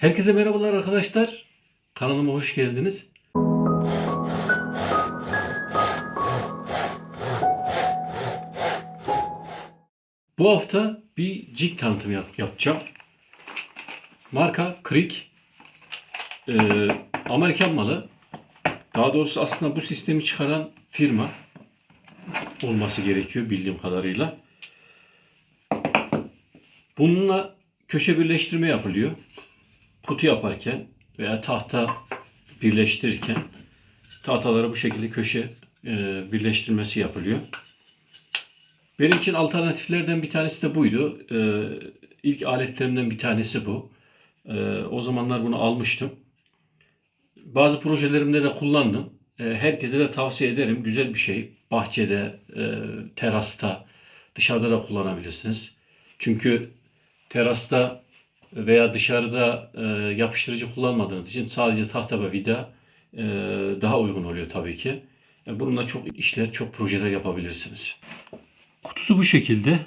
Herkese merhabalar arkadaşlar. Kanalıma hoş geldiniz. Bu hafta bir cig tanıtımı yap- yapacağım. Marka Creek. Ee, Amerikan malı. Daha doğrusu aslında bu sistemi çıkaran firma olması gerekiyor bildiğim kadarıyla. Bununla köşe birleştirme yapılıyor. Kutu yaparken veya tahta birleştirirken tahtaları bu şekilde köşe e, birleştirmesi yapılıyor. Benim için alternatiflerden bir tanesi de buydu. E, ilk aletlerimden bir tanesi bu. E, o zamanlar bunu almıştım. Bazı projelerimde de kullandım. E, herkese de tavsiye ederim. Güzel bir şey. Bahçede, terasta, dışarıda da kullanabilirsiniz. Çünkü terasta veya dışarıda e, yapıştırıcı kullanmadığınız için sadece tahta ve vida e, daha uygun oluyor tabii ki. E, bununla çok işler, çok projeler yapabilirsiniz. Kutusu bu şekilde.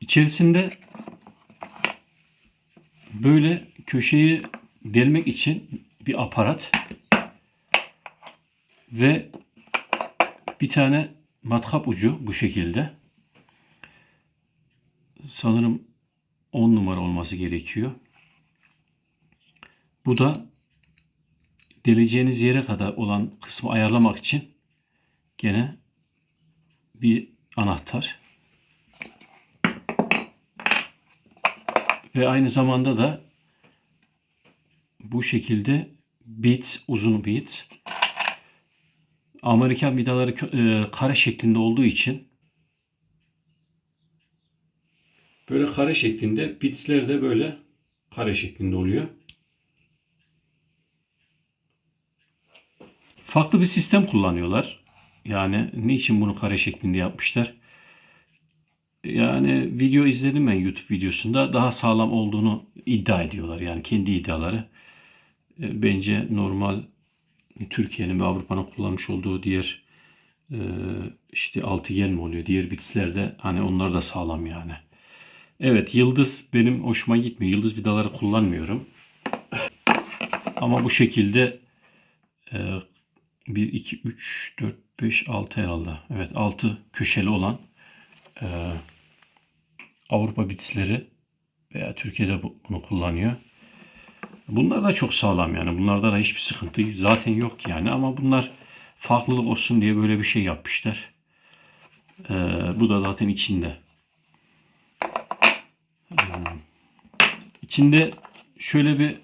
İçerisinde böyle köşeyi delmek için bir aparat ve bir tane matkap ucu bu şekilde. Sanırım 10 numara olması gerekiyor. Bu da deleceğiniz yere kadar olan kısmı ayarlamak için gene bir anahtar. Ve aynı zamanda da bu şekilde bit, uzun bit. Amerikan vidaları e, kare şeklinde olduğu için böyle kare şeklinde, bitsler de böyle kare şeklinde oluyor. Farklı bir sistem kullanıyorlar. Yani niçin bunu kare şeklinde yapmışlar? Yani video izledim ben YouTube videosunda daha sağlam olduğunu iddia ediyorlar. Yani kendi iddiaları. E, Bence normal Türkiye'nin ve Avrupa'nın kullanmış olduğu diğer e, işte altıgen mi oluyor? Diğer bitsler de hani onlar da sağlam yani. Evet yıldız benim hoşuma gitmiyor. Yıldız vidaları kullanmıyorum. Ama bu şekilde e, 1, 2, 3, 4, 5, 6 herhalde. Evet 6 köşeli olan e, Avrupa bitsleri veya Türkiye'de bu- bunu kullanıyor. Bunlar da çok sağlam yani. Bunlarda da hiçbir sıkıntı zaten yok yani. Ama bunlar farklılık olsun diye böyle bir şey yapmışlar. E, bu da zaten içinde. İçinde şöyle bir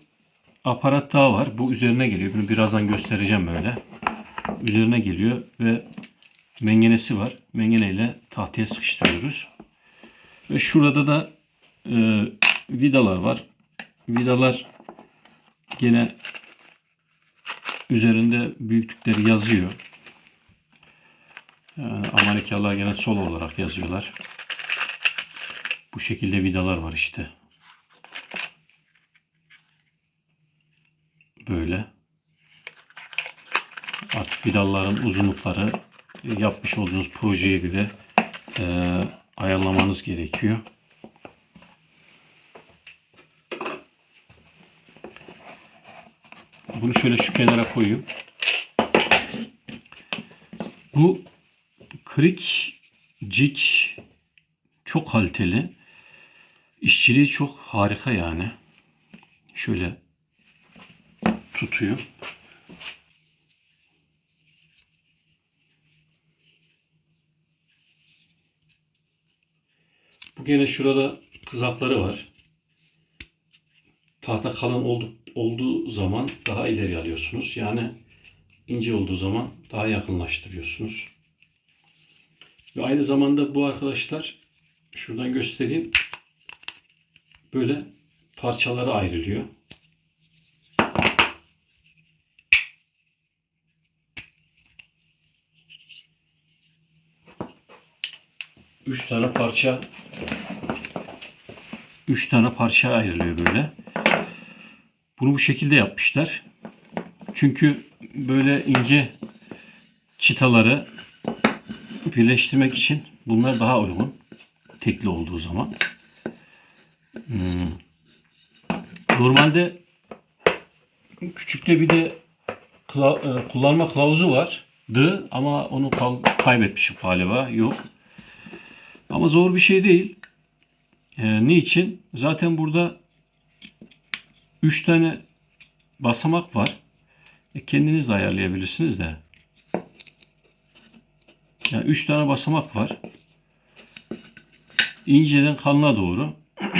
aparat daha var. Bu üzerine geliyor. Bunu birazdan göstereceğim böyle. Üzerine geliyor ve mengenesi var. Mengeneyle tahtaya sıkıştırıyoruz. Ve şurada da e, vidalar var. Vidalar gene üzerinde büyüklükleri yazıyor. Yani Amerikalılar gene sol olarak yazıyorlar. Bu şekilde vidalar var işte. Böyle. Artık vidaların uzunlukları e, yapmış olduğunuz projeye göre e, ayarlamanız gerekiyor. Bunu şöyle şu kenara koyayım. Bu Krik Jig çok kaliteli. İşçiliği çok harika yani. Şöyle tutuyor. Bu gene şurada kızakları var. Tahta kalın oldu, olduğu zaman daha ileri alıyorsunuz. Yani ince olduğu zaman daha yakınlaştırıyorsunuz. Ve aynı zamanda bu arkadaşlar şuradan göstereyim. Böyle parçalara ayrılıyor. Üç tane parça üç tane parça ayrılıyor böyle. Bunu bu şekilde yapmışlar. Çünkü böyle ince çıtaları birleştirmek için bunlar daha uygun. Tekli olduğu zaman. Hmm. Normalde küçükte bir de kıla- e, kullanma kılavuzu vardı ama onu kaybetmişim galiba. Yok. Ama zor bir şey değil. E, niçin? Zaten burada 3 tane basamak var. E, kendiniz de ayarlayabilirsiniz de. Yani 3 tane basamak var. İnceden kalına doğru.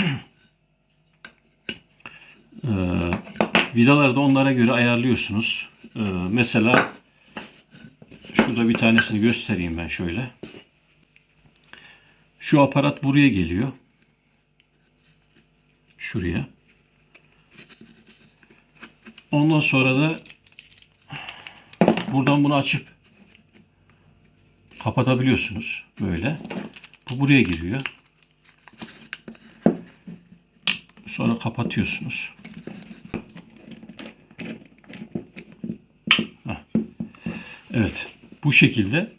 Ee, vidaları da onlara göre ayarlıyorsunuz. Ee, mesela şurada bir tanesini göstereyim ben şöyle. Şu aparat buraya geliyor. Şuraya. Ondan sonra da buradan bunu açıp kapatabiliyorsunuz böyle. Bu buraya giriyor. Sonra kapatıyorsunuz. Evet. Bu şekilde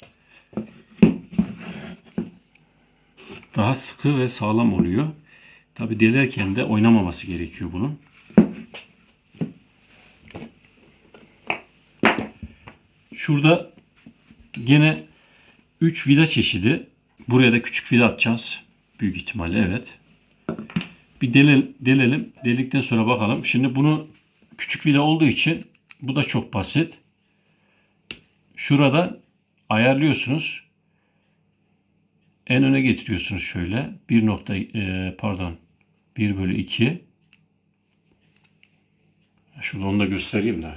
daha sıkı ve sağlam oluyor. Tabi delerken de oynamaması gerekiyor bunun. Şurada gene 3 vida çeşidi. Buraya da küçük vida atacağız. Büyük ihtimalle evet. Bir delel, delelim. Delikten sonra bakalım. Şimdi bunu küçük vida olduğu için bu da çok basit. Şurada ayarlıyorsunuz. En öne getiriyorsunuz şöyle. 1 nokta e, pardon 1 bölü 2 Şurada onu da göstereyim de.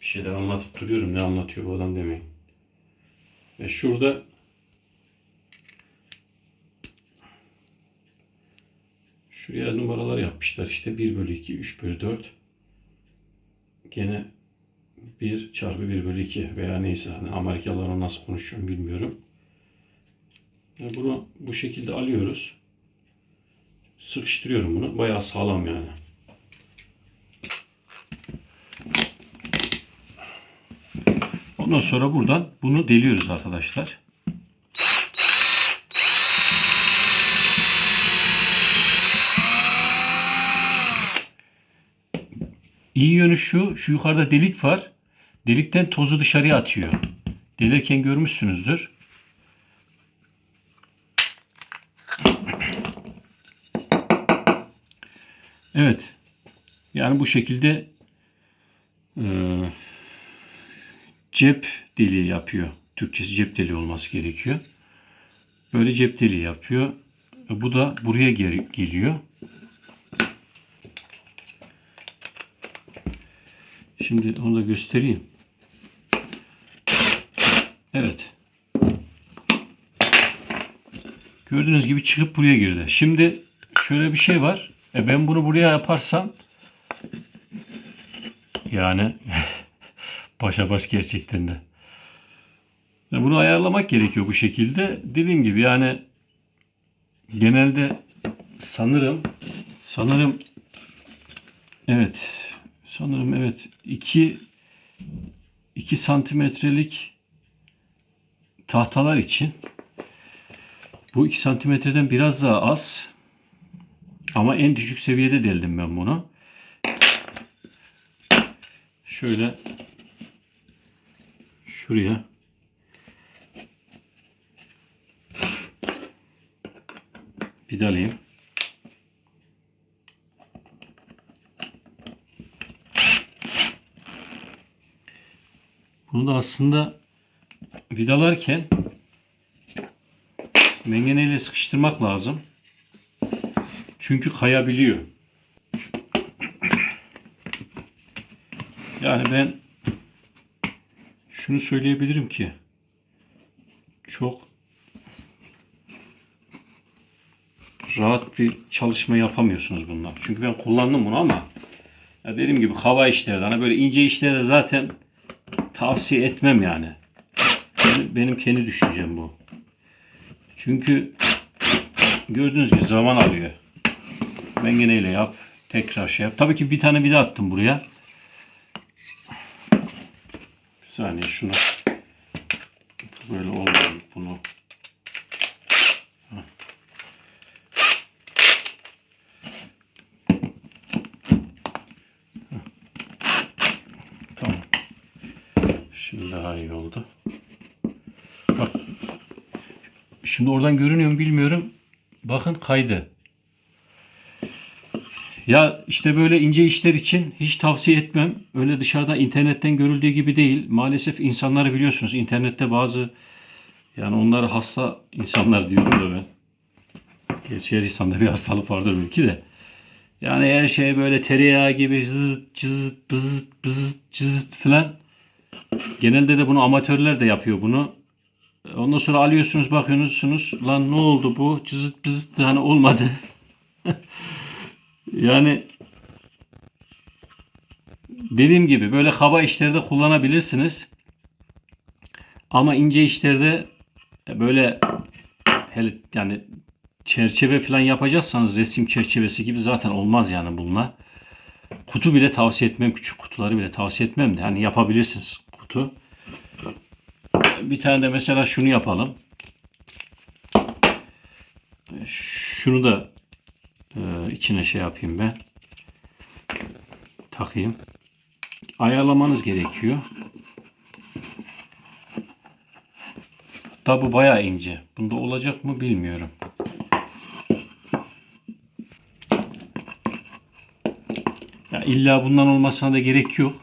Bir şeyler anlatıp duruyorum. Ne anlatıyor bu adam demeyin. Ve şurada Şuraya numaralar yapmışlar işte 1 bölü 2, 3 bölü 4. Gene 1 çarpı 1 bölü 2 veya neyse hani Amerikalılar nasıl konuşuyor bilmiyorum. Bunu bu şekilde alıyoruz. Sıkıştırıyorum bunu. Bayağı sağlam yani. Ondan sonra buradan bunu deliyoruz arkadaşlar. İyi yönü şu, şu yukarıda delik var. Delikten tozu dışarıya atıyor. Delirken görmüşsünüzdür. Evet. Yani bu şekilde e, cep deliği yapıyor. Türkçesi cep deliği olması gerekiyor. Böyle cep deliği yapıyor. E, Bu da buraya geri geliyor. Şimdi onu da göstereyim. Evet. Gördüğünüz gibi çıkıp buraya girdi. Şimdi şöyle bir şey var. E ben bunu buraya yaparsam yani başa baş gerçekten de. E bunu ayarlamak gerekiyor bu şekilde. Dediğim gibi yani genelde sanırım sanırım evet sanırım evet 2 2 santimetrelik tahtalar için bu 2 santimetreden biraz daha az ama en düşük seviyede deldim ben bunu. Şöyle şuraya vidalayayım. Bunu da aslında vidalarken mengeneyle sıkıştırmak lazım. Çünkü kayabiliyor. Yani ben şunu söyleyebilirim ki çok rahat bir çalışma yapamıyorsunuz bunlar. Çünkü ben kullandım bunu ama ya dediğim gibi hava işlerde hani böyle ince işlerde zaten tavsiye etmem yani. Benim, benim kendi düşüncem bu. Çünkü gördüğünüz gibi zaman alıyor. Mengeneyle yap. Tekrar şey yap. Tabii ki bir tane vida attım buraya. Bir saniye şunu. Böyle olmuyor. Bunu Tamam, Şimdi daha iyi oldu. Bak. Şimdi oradan görünüyor mu bilmiyorum. Bakın kaydı. Ya işte böyle ince işler için hiç tavsiye etmem. Öyle dışarıda internetten görüldüğü gibi değil. Maalesef insanları biliyorsunuz. internette bazı yani onları hasta insanlar diyorum da ben. Gerçi her insanda bir hastalık vardır belki de. Yani her şey böyle tereyağı gibi zıt cızıt bızıt bızıt cızıt falan. Genelde de bunu amatörler de yapıyor bunu. Ondan sonra alıyorsunuz bakıyorsunuz lan ne oldu bu cızıt bızıt hani olmadı. yani dediğim gibi böyle kaba işlerde kullanabilirsiniz. Ama ince işlerde böyle hele yani çerçeve falan yapacaksanız resim çerçevesi gibi zaten olmaz yani bunlar. Kutu bile tavsiye etmem. Küçük kutuları bile tavsiye etmem de. Hani yapabilirsiniz kutu. Bir tane de mesela şunu yapalım. Şunu da e, içine şey yapayım ben. Takayım. Ayarlamanız gerekiyor. Hatta bu bayağı ince. Bunda olacak mı bilmiyorum. Ya illa bundan olmasına da gerek yok.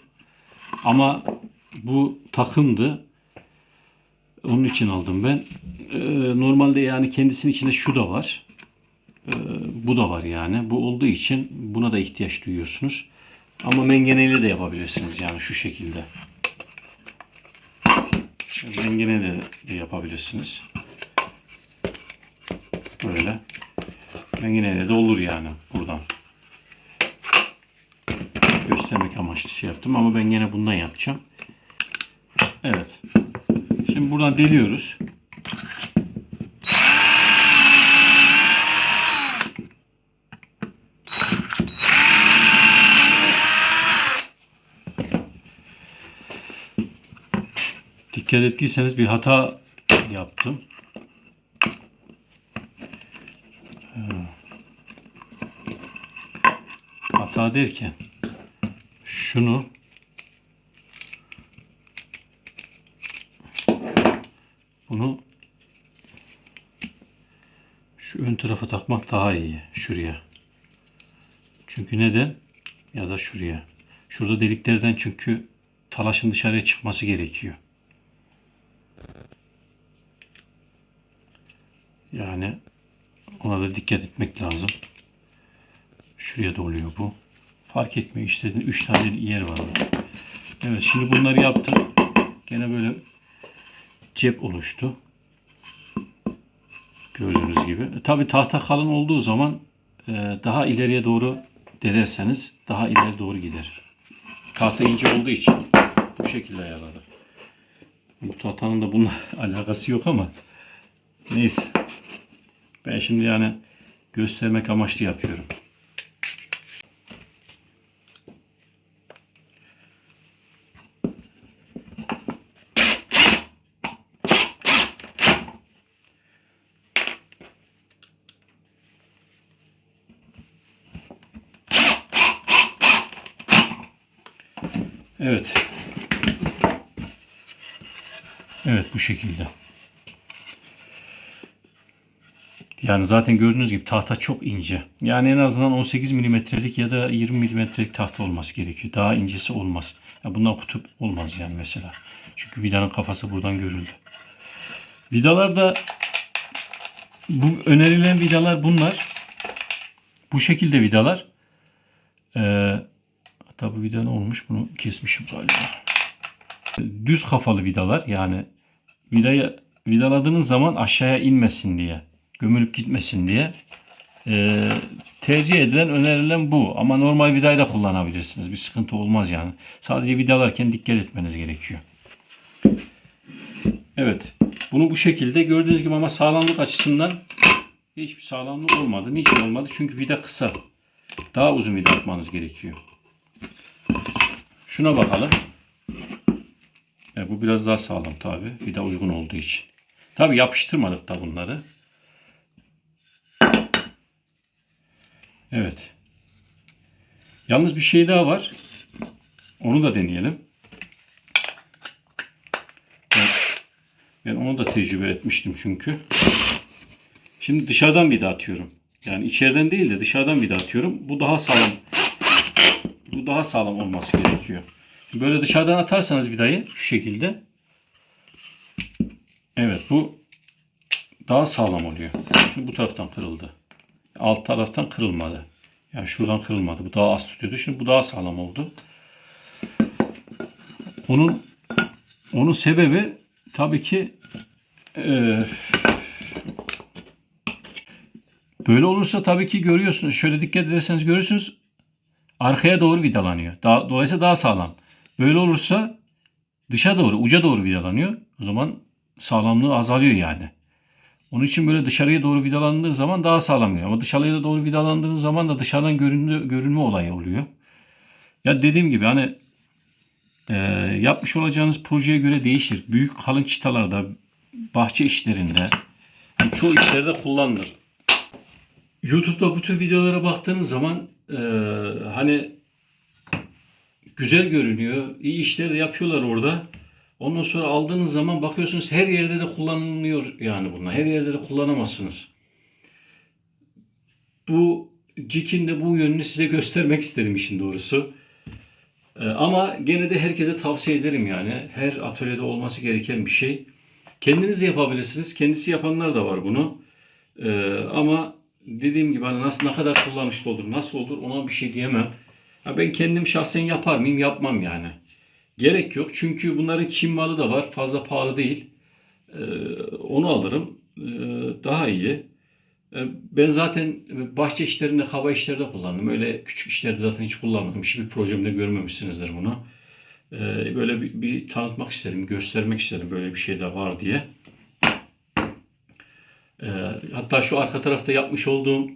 Ama bu takımdı. Onun için aldım ben. Ee, normalde yani kendisinin içinde şu da var. Bu da var yani. Bu olduğu için buna da ihtiyaç duyuyorsunuz. Ama mengeneyle de yapabilirsiniz yani şu şekilde. Mengeneyle de yapabilirsiniz. Böyle. Mengeneyle de olur yani buradan göstermek amaçlı şey yaptım ama ben yine bundan yapacağım. Evet. Şimdi buradan deliyoruz. Dikkat ettiyseniz bir hata yaptım. Hata derken şunu bunu şu ön tarafa takmak daha iyi şuraya. Çünkü neden? Ya da şuraya. Şurada deliklerden çünkü talaşın dışarıya çıkması gerekiyor. Yani ona da dikkat etmek lazım. Şuraya da oluyor bu. Fark etmiyor işte. Üç tane yer var. Evet şimdi bunları yaptık. Gene böyle cep oluştu. Gördüğünüz gibi. E, Tabi tahta kalın olduğu zaman e, daha ileriye doğru delerseniz daha ileri doğru gider. Tahta ince olduğu için bu şekilde ayarladık. Bu tahtanın da bununla alakası yok ama neyse. Ben şimdi yani göstermek amaçlı yapıyorum. Evet. Evet bu şekilde. Yani zaten gördüğünüz gibi tahta çok ince. Yani en azından 18 milimetrelik ya da 20 milimetrelik tahta olması gerekiyor. Daha incesi olmaz. Ya bundan kutup olmaz yani mesela. Çünkü vidanın kafası buradan görüldü. Vidalarda bu önerilen vidalar bunlar. Bu şekilde vidalar. Ee, hatta bu vida ne olmuş? Bunu kesmişim galiba. Düz kafalı vidalar yani vidayı vidaladığınız zaman aşağıya inmesin diye gömülüp gitmesin diye e, tercih edilen, önerilen bu. Ama normal vidayı da kullanabilirsiniz. Bir sıkıntı olmaz yani. Sadece vidalarken dikkat etmeniz gerekiyor. Evet. Bunu bu şekilde gördüğünüz gibi ama sağlamlık açısından hiçbir sağlamlık olmadı. Niçin olmadı? Çünkü vida kısa. Daha uzun vida atmanız gerekiyor. Şuna bakalım. E, bu biraz daha sağlam tabi. Vida uygun olduğu için. Tabi yapıştırmadık da bunları. Evet. Yalnız bir şey daha var. Onu da deneyelim. Ben onu da tecrübe etmiştim çünkü. Şimdi dışarıdan vida atıyorum. Yani içeriden değil de dışarıdan vida atıyorum. Bu daha sağlam. Bu daha sağlam olması gerekiyor. Böyle dışarıdan atarsanız vidayı şu şekilde. Evet bu daha sağlam oluyor. Şimdi bu taraftan kırıldı. Alt taraftan kırılmadı. Yani şuradan kırılmadı. Bu daha az tutuyordu. Şimdi bu daha sağlam oldu. Onun onun sebebi tabii ki eee, böyle olursa tabii ki görüyorsunuz. Şöyle dikkat ederseniz görürsünüz. Arkaya doğru vidalanıyor. Daha, dolayısıyla daha sağlam. Böyle olursa dışa doğru, uca doğru vidalanıyor. O zaman sağlamlığı azalıyor yani. Onun için böyle dışarıya doğru vidalandığı zaman daha sağlam geliyor. Ama dışarıya doğru vidalandığınız zaman da dışarıdan görünme, görünme olayı oluyor. Ya dediğim gibi hani e, yapmış olacağınız projeye göre değişir. Büyük kalın çıtalarda, bahçe işlerinde, yani çoğu işlerde kullanılır. YouTube'da bu tür videolara baktığınız zaman e, hani güzel görünüyor. iyi işler de yapıyorlar orada. Ondan sonra aldığınız zaman bakıyorsunuz her yerde de kullanılmıyor yani bunlar. Her yerde de kullanamazsınız. Bu Cik'in de bu yönünü size göstermek istedim işin doğrusu. Ee, ama gene de herkese tavsiye ederim yani. Her atölyede olması gereken bir şey. Kendiniz yapabilirsiniz. Kendisi yapanlar da var bunu. Ee, ama dediğim gibi hani nasıl ne kadar kullanışlı olur, nasıl olur ona bir şey diyemem. Ha ben kendim şahsen yapar mıyım? Yapmam yani. Gerek yok. Çünkü bunların Çin malı da var. Fazla pahalı değil. Ee, onu alırım. Ee, daha iyi. Ee, ben zaten bahçe işlerinde, hava işlerinde kullandım. Öyle küçük işlerde zaten hiç kullanmadım. Hiçbir projemde görmemişsinizdir bunu. Böyle bir, bir tanıtmak isterim, göstermek isterim böyle bir şey de var diye. Hatta şu arka tarafta yapmış olduğum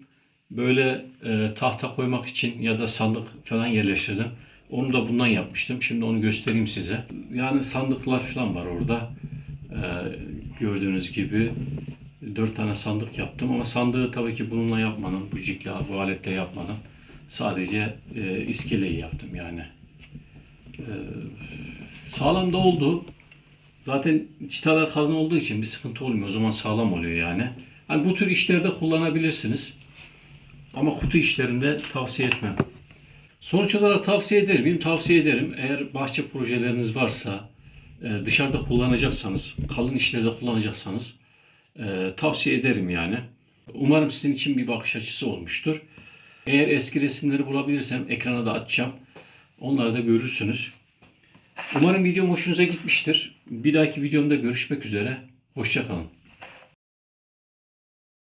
böyle e, tahta koymak için ya da sandık falan yerleştirdim. Onu da bundan yapmıştım. Şimdi onu göstereyim size. Yani sandıklar falan var orada. Ee, gördüğünüz gibi dört tane sandık yaptım ama sandığı tabii ki bununla yapmadım. Bu cikle, bu aletle yapmadım. Sadece e, iskeleyi yaptım yani. Ee, sağlam da oldu. Zaten çıtalar kalın olduğu için bir sıkıntı olmuyor. O zaman sağlam oluyor yani. Hani bu tür işlerde kullanabilirsiniz. Ama kutu işlerinde tavsiye etmem. Sonuç olarak tavsiye eder miyim? Tavsiye ederim. Eğer bahçe projeleriniz varsa, e, dışarıda kullanacaksanız, kalın işlerde kullanacaksanız e, tavsiye ederim yani. Umarım sizin için bir bakış açısı olmuştur. Eğer eski resimleri bulabilirsem ekrana da açacağım. Onları da görürsünüz. Umarım videom hoşunuza gitmiştir. Bir dahaki videomda görüşmek üzere. Hoşçakalın.